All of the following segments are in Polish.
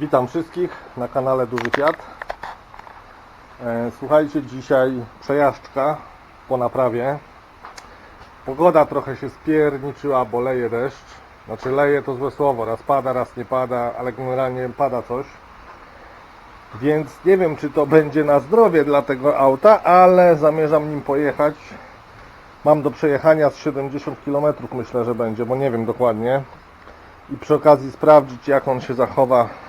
Witam wszystkich na kanale Duży Fiat. E, Słuchajcie, dzisiaj przejażdżka po naprawie. Pogoda trochę się spierniczyła, bo leje deszcz. Znaczy leje to złe słowo, raz pada, raz nie pada, ale generalnie pada coś. Więc nie wiem, czy to będzie na zdrowie dla tego auta, ale zamierzam nim pojechać. Mam do przejechania z 70 km, myślę, że będzie, bo nie wiem dokładnie. I przy okazji sprawdzić, jak on się zachowa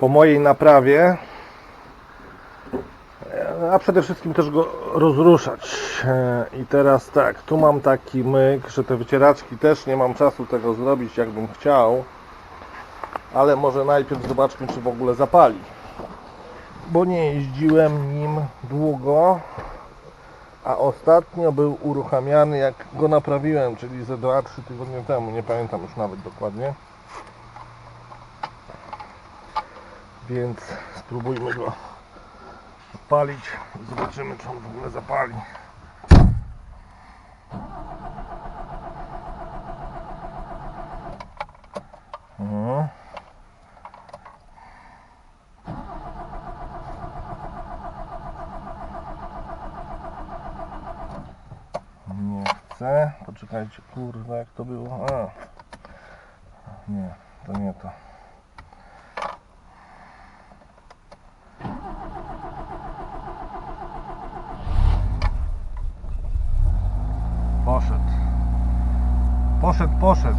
po mojej naprawie. E, A przede wszystkim też go rozruszać. E, I teraz tak, tu mam taki myk, że te wycieraczki też nie mam czasu tego zrobić, jakbym chciał. Ale może najpierw zobaczmy, czy w ogóle zapali. Bo nie jeździłem nim długo. A ostatnio był uruchamiany, jak go naprawiłem, czyli ze 2-3 tygodnie temu. Nie pamiętam już nawet dokładnie. Więc spróbujmy go odpalić i zobaczymy, czy on w ogóle zapali. Mhm. Nie chcę. Poczekajcie, kurwa, jak to było. A. Nie, to nie to. Poszedł. Poszedł, poszedł.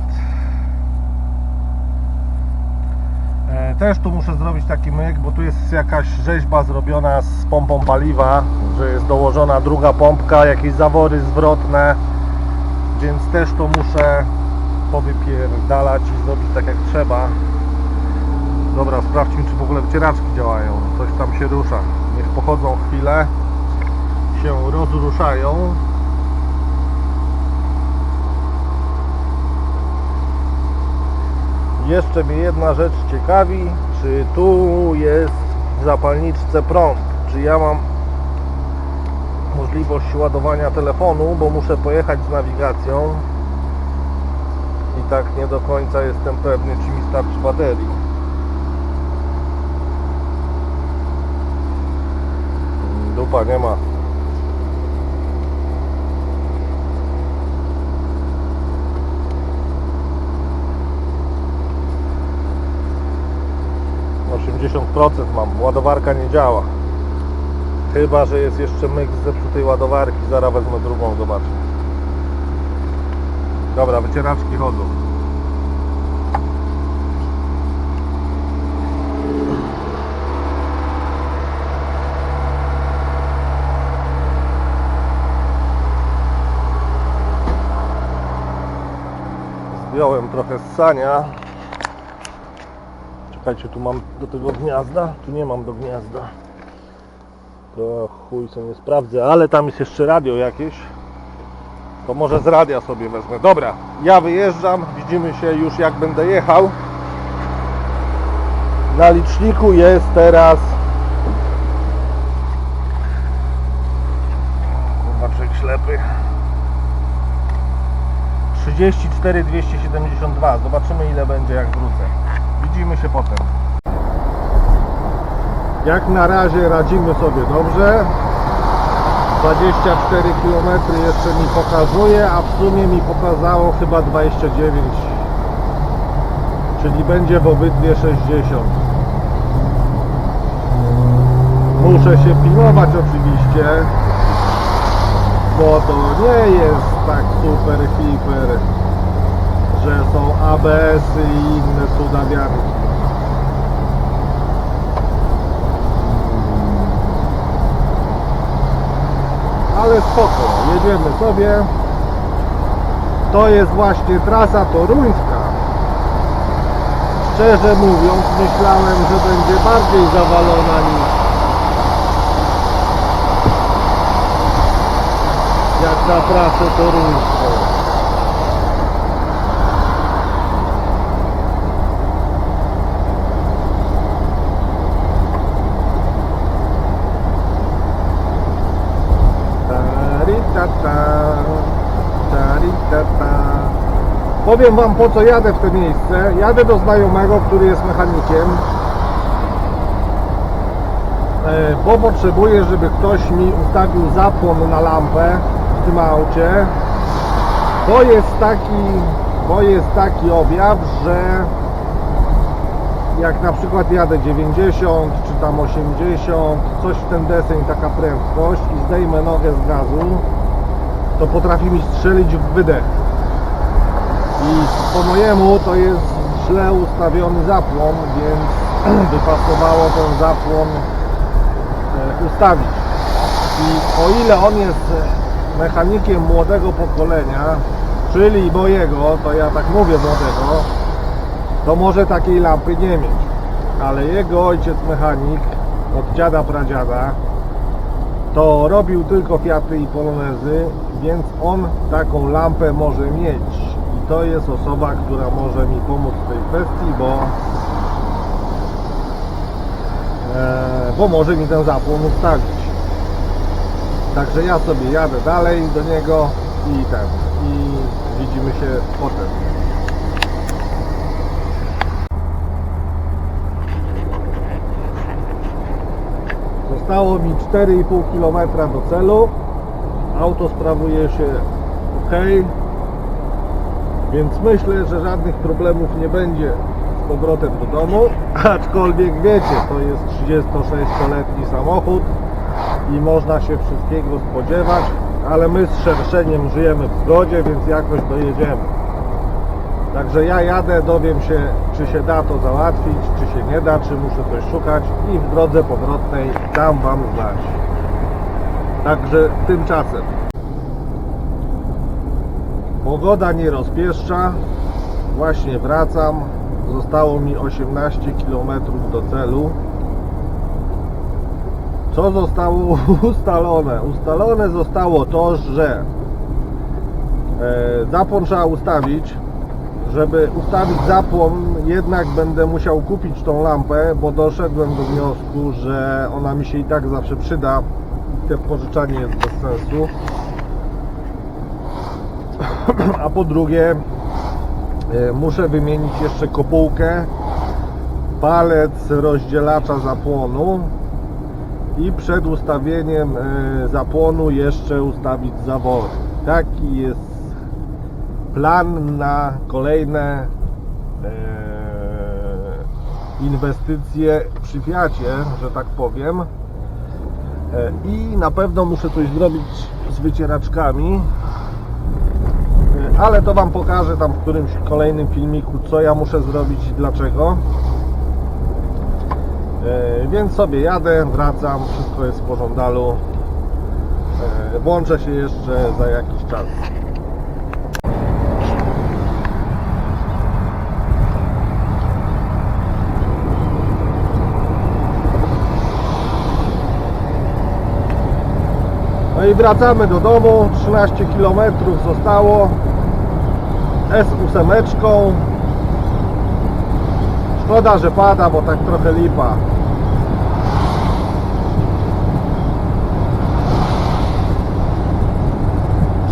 E, Też tu muszę zrobić taki myk, bo tu jest jakaś rzeźba zrobiona z pompą paliwa, że jest dołożona druga pompka, jakieś zawory zwrotne, więc też to muszę powypierdalać i zrobić tak jak trzeba. Dobra, sprawdźmy czy w ogóle wycieraczki działają. Coś tam się rusza. Niech pochodzą chwilę, się rozruszają. Jeszcze mnie jedna rzecz ciekawi, czy tu jest w zapalniczce prąd, czy ja mam możliwość ładowania telefonu, bo muszę pojechać z nawigacją i tak nie do końca jestem pewny, czy mi starczy baterii. Dupa nie ma. Osiemdziesiąt procent mam, ładowarka nie działa. Chyba, że jest jeszcze myk z zepsutej ładowarki, zaraz wezmę drugą, zobaczę. Dobra, wycieraczki chodzą. Zdjąłem trochę z sania. Czekajcie, tu mam do tego gniazda. Tu nie mam do gniazda. To chuj co nie sprawdzę, ale tam jest jeszcze radio jakieś. To może z radia sobie wezmę. Dobra, ja wyjeżdżam. Widzimy się już jak będę jechał. Na liczniku jest teraz człowiek ślepy 34 272 Zobaczymy ile będzie jak wrócę Widzimy się potem. Jak na razie radzimy sobie dobrze. 24 km jeszcze mi pokazuje, a w sumie mi pokazało chyba 29 czyli będzie w obydwie 60 Muszę się pilnować oczywiście bo to nie jest tak super hiper że są ABS-y i inne cudawianki ale spoko, jedziemy sobie. To jest właśnie trasa toruńska. Szczerze mówiąc myślałem, że będzie bardziej zawalona niż jak na trasę toruńską Powiem Wam po co jadę w to miejsce. Jadę do znajomego, który jest mechanikiem. e, bo potrzebuję, żeby ktoś mi ustawił zapłon na lampę w tym aucie, bo jest taki, bo jest taki objaw, że jak na przykład jadę 90 czy tam 80, coś w ten deseń, taka prędkość i zdejmę nogę z gazu, to potrafi mi strzelić w wydech. I po mojemu to jest źle ustawiony zapłon, więc by pasowało ten zapłon e, ustawić. I o ile on jest mechanikiem młodego pokolenia, czyli mojego, to ja tak mówię młodego, to może takiej lampy nie mieć. Ale jego ojciec mechanik od dziada pradziada to robił tylko Fiaty i Polonezy, więc on taką lampę może mieć. To jest osoba, która może mi pomóc w tej kwestii, bo e, bo może mi ten zapłon ustawić. Także ja sobie jadę dalej do niego i ten i widzimy się potem. Zostało mi 4,5 km do celu. Auto sprawuje się ok. Więc myślę, że żadnych problemów nie będzie z powrotem do domu. Aczkolwiek wiecie, to jest 36-letni samochód i można się wszystkiego spodziewać, ale my z szerszeniem żyjemy w zgodzie, więc jakoś dojedziemy. Także ja jadę, dowiem się, czy się da to załatwić, czy się nie da, czy muszę coś szukać i w drodze powrotnej dam Wam znać. Także tymczasem pogoda nie rozpieszcza, właśnie wracam, zostało mi 18 km do celu. Co zostało ustalone? Ustalone zostało to, że e, zapłon trzeba ustawić żeby ustawić zapłon, jednak będę musiał kupić tą lampę, bo doszedłem do wniosku, że ona mi się i tak zawsze przyda. Te pożyczanie jest bez sensu. A po drugie, e, muszę wymienić jeszcze kopułkę, palec rozdzielacza zapłonu i przed ustawieniem e, zapłonu jeszcze ustawić zawory. Taki jest plan na kolejne e, inwestycje przy Fiacie, że tak powiem. I na pewno muszę coś zrobić z wycieraczkami. E, ale to Wam pokażę tam w którymś kolejnym filmiku, co ja muszę zrobić i dlaczego. Więc sobie jadę, wracam, wszystko jest w porządku. Włączę się jeszcze za jakiś czas. No i wracamy do domu, 13 km zostało S8 Szkoda, że pada, bo tak trochę lipa.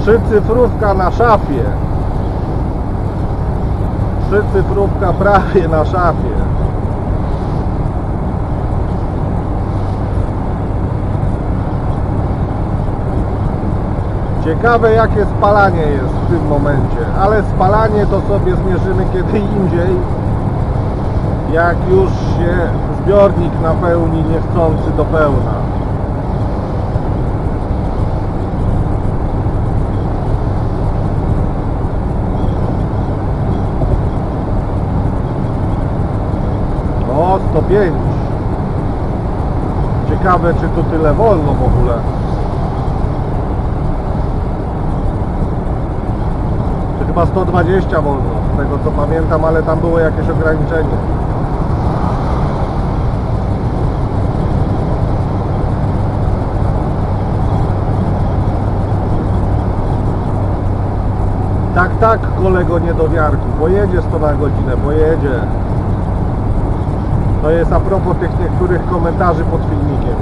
Trzycyfrówka na szafie. Trzycyfrówka prawie na szafie Ciekawe jakie spalanie jest w tym momencie, ale spalanie to sobie zmierzymy kiedy indziej, jak już się zbiornik napełni niechcący do pełna. O, 105. Ciekawe czy tu tyle wolno w ogóle. Chyba 120 wolno, z tego co pamiętam, ale tam było jakieś ograniczenie. Tak, tak, kolego niedowiarku, pojedzie 100 na godzinę, pojedzie. To jest a propos tych niektórych komentarzy pod filmikiem.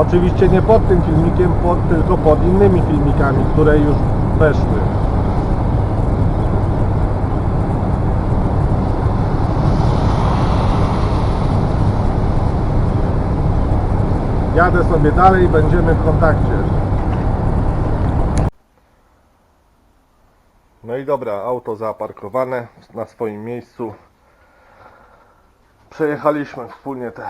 Oczywiście nie pod tym filmikiem, pod, tylko pod innymi filmikami, które już weszły. Jadę sobie dalej, będziemy w kontakcie. No i dobra, auto zaparkowane na swoim miejscu. Przejechaliśmy wspólnie te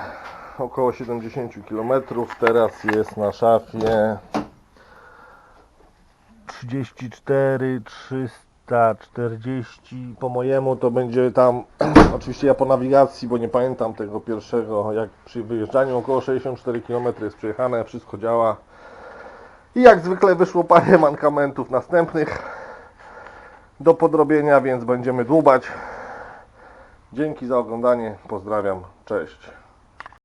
około 70 km. Teraz jest na szafie 34 340 po mojemu to będzie tam oczywiście ja po nawigacji, bo nie pamiętam tego pierwszego jak przy wyjeżdżaniu około 64 km jest przejechane, wszystko działa i jak zwykle wyszło parę mankamentów następnych do podrobienia, więc będziemy dłubać. Dzięki za oglądanie, pozdrawiam, cześć.